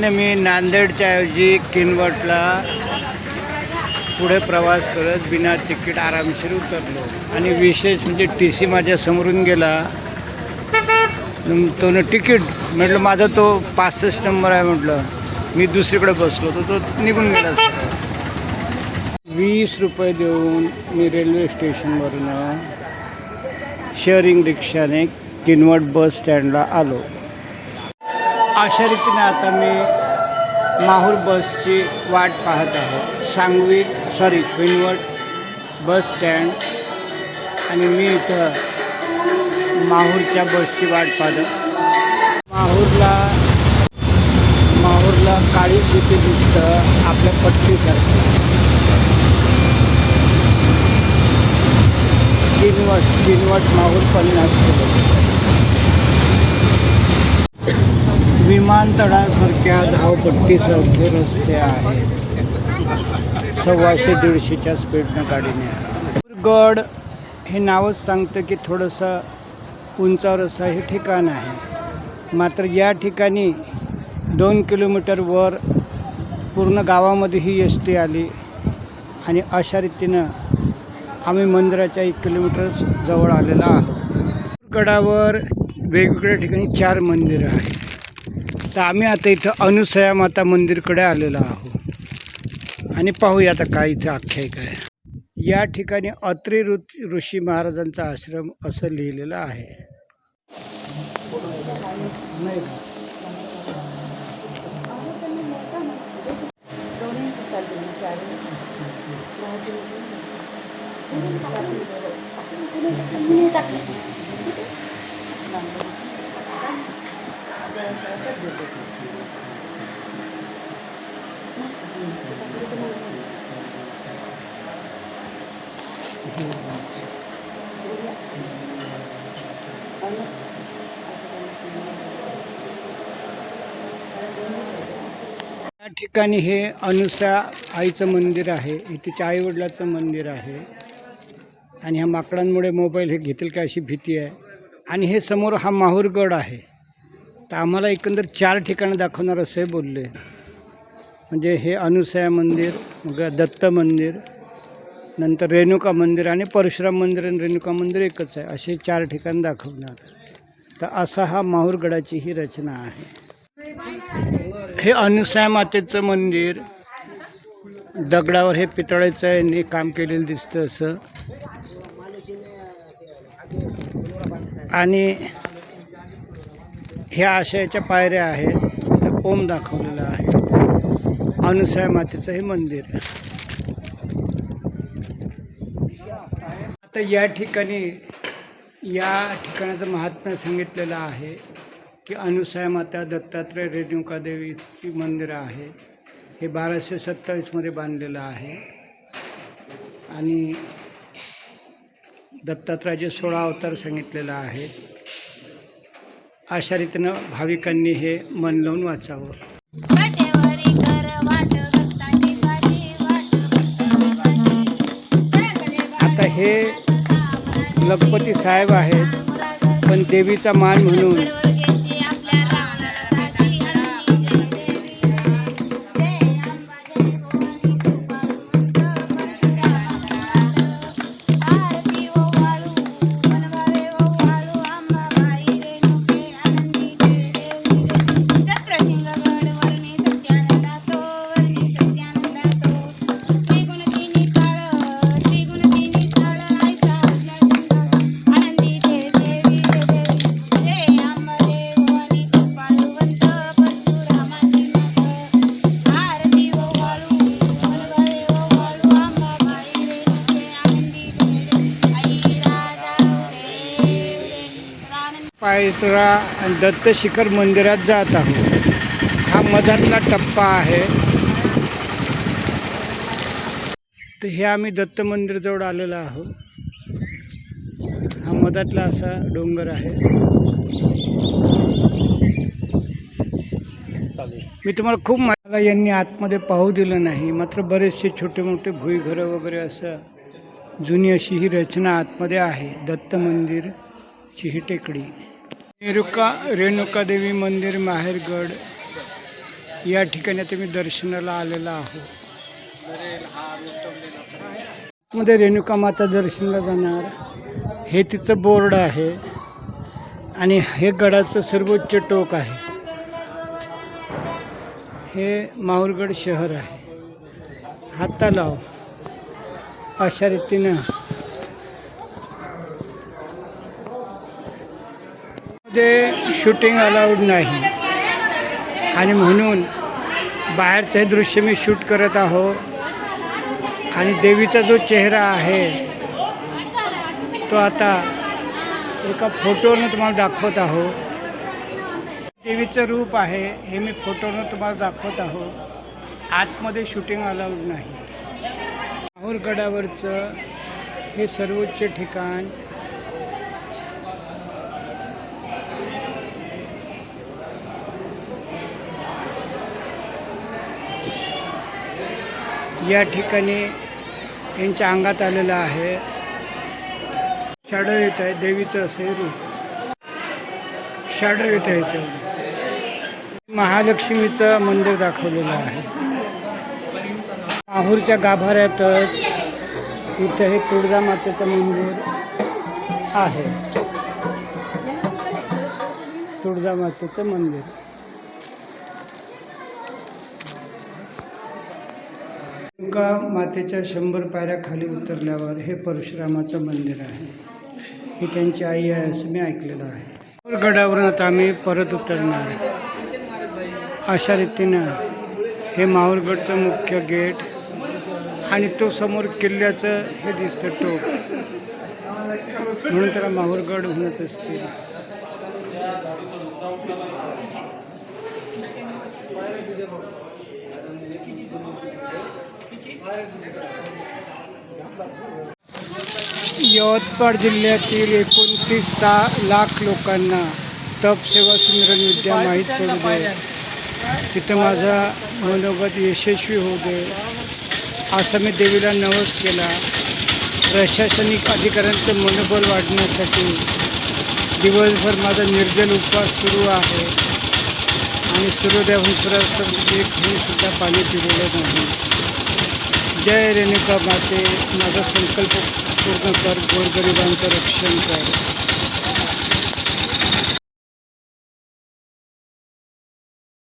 मी नांदेडच्या ऐवजी किनवटला पुढे प्रवास करत बिना तिकीट आरामशीर उतरलो. आणि विशेष म्हणजे टी सी माझ्या समोरून गेला. तो न तिकीट म्हटलं माझा तो पासष्ट नंबर आहे म्हटलं. मी दुसरीकडे बसलो तर तो निघून गेला वीस रुपये देऊन मी रेल्वे स्टेशनवरून शेअरिंग रिक्षाने किनवट बस स्टँडला आलो. अशा रीतीने आता मी माहूर बसची वाट पाहत आहे. Sangvi sorry Kinwat bus stand आणि मी इथं माहूरच्या बसची वाट पाहत माहूरला माहूरला काळी शेती दिसतं आपल्या पट्टीसारखं. किनवट किनवट माहूर पन्नास किलोमीटर. विमानतळासारख्या धावपट्टीसारखे रस्ते आहेत. सव्वाशे दीडशेच्या स्पीडनं गाडीने गड हे नावच सांगतं की थोडंसं उंचावर असं हे ठिकाण आहे. मात्र या ठिकाणी दोन किलोमीटर वर पूर्ण गावामध्ये ही एस टी आली आणि अशा रीतीनं आम्ही मंदिराच्या एक किलोमीटर जवळ आलेला आहोत. गडावर वेगवेगळ्या ठिकाणी चार मंदिरं आहेत. तर आम्ही आता इथं अनुसया माता मंदिरकडे आलेलो आहोत. आणि पाहूया आता काय इथं आख्यायिका आहे. या ठिकाणी अत्रि ऋ ऋषी महाराजांचा आश्रम असं लिहिलेलं आहे. नाही या ठिकाणी हे अनुसा आईचं मंदिर आहे. हे तिच्या आईवडिलाचं मंदिर आहे. आणि ह्या माकडांमुळे मोबाईल हे घेतील का अशी भीती आहे. आणि हे समोर हा माहूरगड आहे. तर आम्हाला एकंदर चार ठिकाणं दाखवणार असे बोलले. म्हणजे हे अनुसया मंदिर मग दत्त मंदिर नंतर रेणुका मंदिर आणि परशुराम मंदिर आणि रेणुका मंदिर एकच आहे. असे चार ठिकाण दाखवणार. तर असा हा माहूरगडाची ही रचना आहे. हे अनुसया मातेचं मंदिर दगडावर हे पितळेचं यांनी काम केलेलं दिसतं असं. आणि ह्या आशयाच्या पायऱ्या आहेत. तर ओम दाखवलेला आहे. अनुसया मातेचं हे मंदिर आता या ठिकाणी या ठिकाणाचं महात्म्य सांगितलेलं आहे की अनुसया माता दत्तात्रय रेणुका देवीची मंदिरं आहे. हे बाराशे सत्तावीसमध्ये बांधलेलं आहे. आणि दत्तात्रयाचे सोळा अवतार सांगितलेलं आहे. अशा रीतीनं भाविकांनी हे मन लावून वाचावं. आता हे लखपती साहेब आहेत पण देवीचा मान म्हणून सदानंद आणि दत्त शिखर मंदिरात जात आहोत. हा मधातला टप्पा आहे. तर हे आम्ही दत्त मंदिरजवळ आलेलो आहोत. हा मधातला असा डोंगर आहे. मी तुम्हाला खूप मला यांनी आतमध्ये पाहू दिलं नाही. मात्र बरेचसे छोटे मोठे भुईघरं वगैरे असं जुनी अशी ही रचना आतमध्ये आहे. दत्त मंदिरची ही टेकडी. रेणुका रेणुका देवी मंदिर माहेरगड. या ठिकाणी आता मी दर्शनाला आलेला आहो. मध्ये रेणुका माता दर्शनाला जाणार. हे तिचं बोर्ड आहे. आणि हे गडाचं सर्वोच्च टोक आहे. हे माहूरगड शहर आहे. हाता लाव हो. अशा रीतीनं ते शूटिंग अलाउड नाही. आणि म्हणून बाहेरचं हे दृश्य मी शूट करत आहो. आणि देवीचा जो चेहरा आहे तो आता एका फोटोनं तुम्हाला दाखवत आहो. देवीचं रूप आहे हे मी फोटोनं तुम्हाला दाखवत आहो. आतमध्ये शूटिंग अलाउड नाही. माहूर गडावरचं हे सर्वोच्च ठिकाण या ठिकाणी यांच्या अंगात आलेलं आहे. शाडो येत आहे देवीचं असे रूप. शाडो येत आहे याच्यावर महालक्ष्मीचं मंदिर दाखवलेलं आहे. माहूरच्या गाभाऱ्यातच इथं हे तुळजामातेचं मंदिर आहे. तुळजामातेचं मंदिर. का मातेच्या शंभर पायऱ्या खाली उतरल्यावर हे परशुरामाचं मंदिर आहे? ही त्यांची आई आहे असं मी ऐकलेलं आहे. गडावरून आता आम्ही परत उतरणार. अशा रीतीनं हे माहूरगडचं मुख्य गेट आणि तो समोर किल्ल्याचं हे दिसतं टोक. म्हणून त्याला माहूरगड म्हणत असतील. यवतमाळ जिल्ह्यातील एकोणतीस ता लाख लोकांना तप सेवा सुंदर विद्या माहीत पडू दे. तिथं माझा मनोगत यशस्वी होऊ दे. असं मी देवीला नवस केला. प्रशासनिक अधिकाऱ्यांचं मनोबल वाढण्यासाठी दिवसभर माझा निर्जल उपवास सुरू आहे. आणि सूर्योदयाहून एक सुद्धा पाणी पिलेलं नाही. जय रेणुका माते माझा संकल्प पूर्ण कर गोरगरिबांचं रक्षण कर.